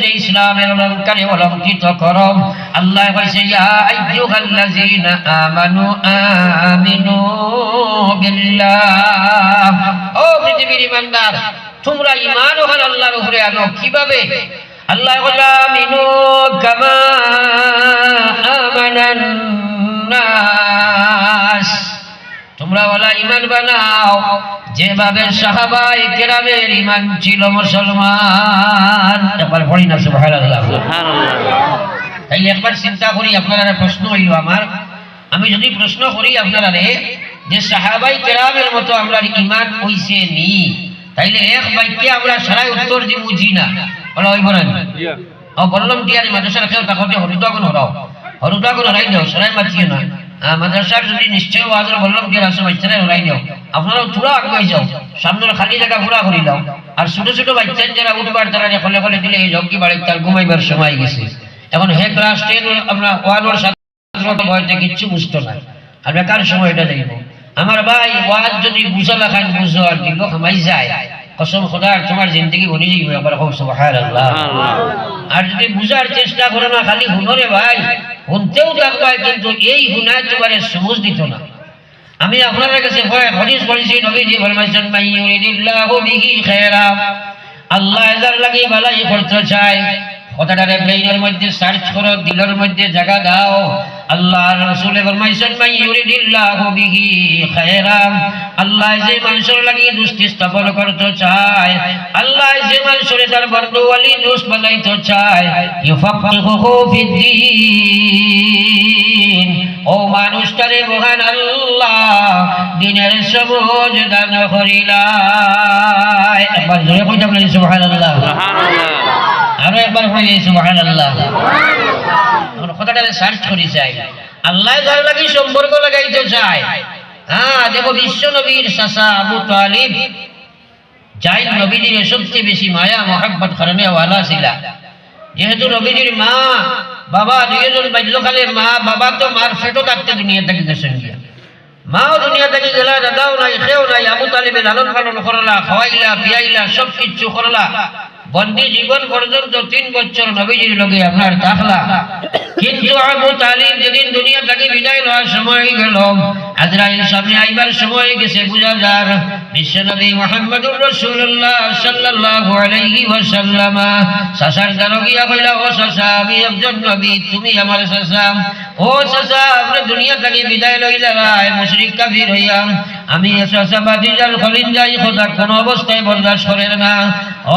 চরিত্রে ইসলামের অলঙ্কারে অলঙ্কৃত করম। আল্লাহ কইছে ইয়া আইয়ুহাল্লাযীনা আমানু আমিনু বিল্লাহ। ও পৃথিবীর ইমানদার, তোমরা ঈমান কীভাবে? আল্লাহ তোমরা ওলা ইমান বানাও। যেভাবে সাহাবাই কেরামের ইমান ছিল মুসলমান। একবার পড়ি না সুবহানাল্লাহ। তাইলে একবার চিন্তা করি আপনারা প্রশ্ন হইল আমার। আমি যদি প্রশ্ন করি আপনারা রে যে সাহাবাই কেরামের মতো আমরা ইমান হইছে নি তাইলে এক বাক্যে আমরা সারাই উত্তর দিব জি না। বলা হইব না ও বললাম কি আর মাদ্রাসার খেয়াল তাকতে হরুদাগুন হরাও। হরুদাগুন হরাই দাও সারাই মাতিয়ে না। আহ, মাদ্রাসার যদি নিশ্চয় ওয়াজের বললাম কি বাচ্চারা হরাই দাও আপনারা পুরা যাও। সামনের খালি জায়গা পুরা করি দাও আর ছোট ছোট বাচ্চা যারা উঠবার তারা ফলে ফলে দিলে এই বাড়ি তার ঘুমাইবার সময় গেছে। এখন হে ক্লাস টেন আমরা ওয়ানোর সাথে বয়সে কিচ্ছু বুঝতো না। আর বেকার সময়টা দেখব আমার ভাই ওয়াজ যদি বুঝা লাখান বুঝো আর দিল খামাই যায়। কসম খোদার তোমার জিন্দগি বনি যাইবে। একবার হোক সুবহানাল্লাহ। আর যদি বুঝার চেষ্টা করো না খালি হুনরে ভাই। শুনতেও থাকবাই কিন্তু এই হুনায় তোমার সবুজ দিত না। আমি আপনার কাছে হয় হদিস পড়েছি নবীজি ফরমাইছেন মাইয়ুরিদিল্লাহু বিহি খায়রা আল্লাহ এজার লাগি ভালাই করতে চায়। কথাটারে ব্রেইনের মধ্যে সার্চ করো, দিলের মধ্যে জায়গা দাও। আল্লাহ রাসূল ফরমাইছেন মাই ইউরিদিল্লাহু বিহি খায়রা আল্লাহ যে মানুষের লাগি দুষ্টি স্থাপন করতে চায়, আল্লাহ যে মানুষের তার বন্ধু ওয়ালি দুষ্ট বানাইতে চায়, ইউফাক্কিহুহু ফিদ্দীন। ও মানুষটারে মহান আল্লাহ, দিনের সবুজ দান করিলাই একবার জোরে কইতে পারি সুবহানাল্লাহ। আরও একবার কইলে সুবহানাল্লাহ। আমরা কথাটারে সার্চ করি চাই আল্লাহ যার সম্পর্ক লাগাইতে হ্যাঁ দেখো বিশ্ব নবীর চাচা আবু যাই সবচেয়ে বেশি মায়া ওয়ালা যেহেতু মা, বাবা দুইজন বাল্যকালে মা, বাবা তো মার ফেটো থাকতে দুনিয়া থেকে গেছেন মাও দুনিয়া থেকে গেলা, দাদাও নাই, সেও নাই, আবু তালিবে লালন পালন করলা, খাওয়াইলা, পিয়াইলা সব কিছু করলা। বন্দি জীবন পর্যন্ত তিন বছর নবীজির লগে আপনার থাকলা কিন্তু আবু তালিব যেদিন দুনিয়া থেকে বিদায় লওয়ার সময় গেল, আজরাইল সামনে আইবার সময় গেছে বুঝা যার। বিশ্বনবী মুহাম্মদুর রাসূলুল্লাহ সাল্লাল্লাহু আলাইহি ওয়াসাল্লাম। সাসার দারগিয়া কইলা ও সাসা আমি একজন নবী, তুমি আমার সাসা ও সাসা আপনি দুনিয়া থেকে বিদায় লইলা রায়, মুশরিক কাফির হইয়াম আমি সাসা বাদিজাল খলিন যাই, খোদা কোন অবস্থায় বরদাস্ত করেন না। ও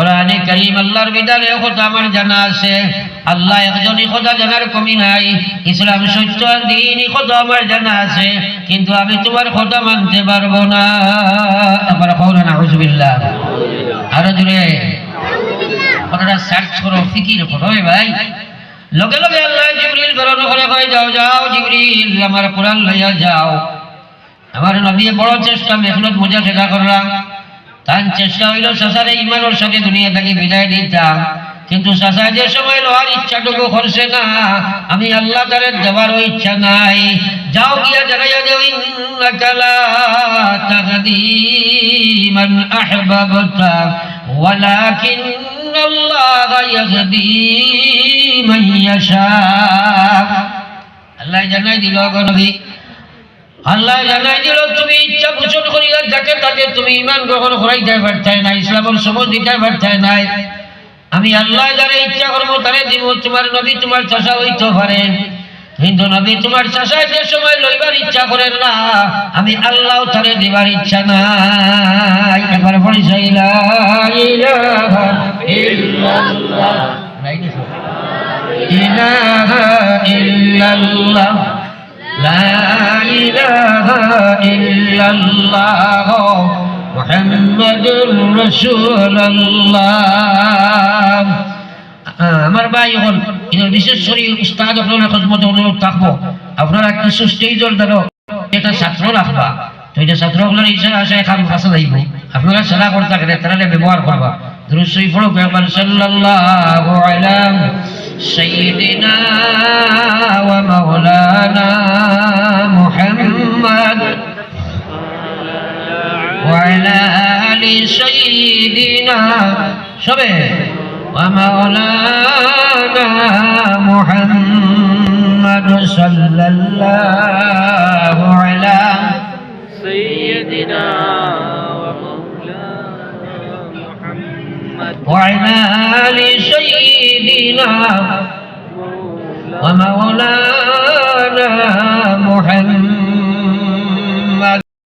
কোরআনে কারীম আল্লাহর বিধানে খোদা আমার জানা আছে। আল্লাহ একজনই খোদা জানার কমি নাই। ইসলাম সত্য দিনই খোদা আমার জানা আছে। কিন্তু আমি তোমার খোদা মানতে পারব না। আমার কৌলা না হুজবিল্লাহ আরও জুড়ে কথাটা সার্চ করো, ফিকির করো ভাই। লগে লগে আল্লাহ জিবরিল বেরোনো করে কয়, যাও যাও জিবরিল, আমার কোরআন লইয়া যাও। আমার নবী বড় চেষ্টা, মেহনত মজা ঠেকা করলাম। তার চেষ্টা হইল সাসারে ইমানের সাথে দুনিয়া থেকে বিদায় দিতাম কিন্তু সাসা যে সময় লোহার ইচ্ছাটুকু করছে না, আমি আল্লাহ তারে দেওয়ারও ইচ্ছা নাই। যাও গিয়া জানাইয়া দেও, ইন্নাকা লা তাহদি মান আহবাবতা ওয়ালাকিন আল্লাহ ইয়াহদি মান ইয়াশা। আল্লাহ জানাই দিল গো নবী, আল্লাহ জানাই দিল, তুমি ইচ্ছা পোষণ করিয়া যাকে তাকে তুমি ইমান গ্রহণ করাইতে পারতে না ইসলামের সবুজ দিতে পারতে নাই। আমি আল্লাহ যারা ইচ্ছা করব তারে দিব তোমার নবী তোমার চাষা হইতে পারে। কিন্তু নবী তোমার চাষা যে সময় লইবার ইচ্ছা করেন না আমি আল্লাহ তারে দিবার ইচ্ছা নাই। এবার পরিচয় الله محمد رسول الله আমার ভাই হল বিশেষ করে উস্তাদ আপনারা খদমত অনুরোধ থাকবো আপনারা কিছু স্টেজের দ্বারা এটা ছাত্র রাখবা তো এটা ছাত্রগুলোর ইচ্ছা আসে খাম কাছে যাইব আপনারা সেনা করতে গেলে তারা ব্যবহার করবা দুরুদ শরীফ পড়ো একবার সাল্লাল্লাহু আলা সাইয়্যিদিনা ওয়া মাওলানা سيدنا সবে ومولانا محمد صلى الله على سيدنا ومولانا محمد وعلى آل سيدنا ومولانا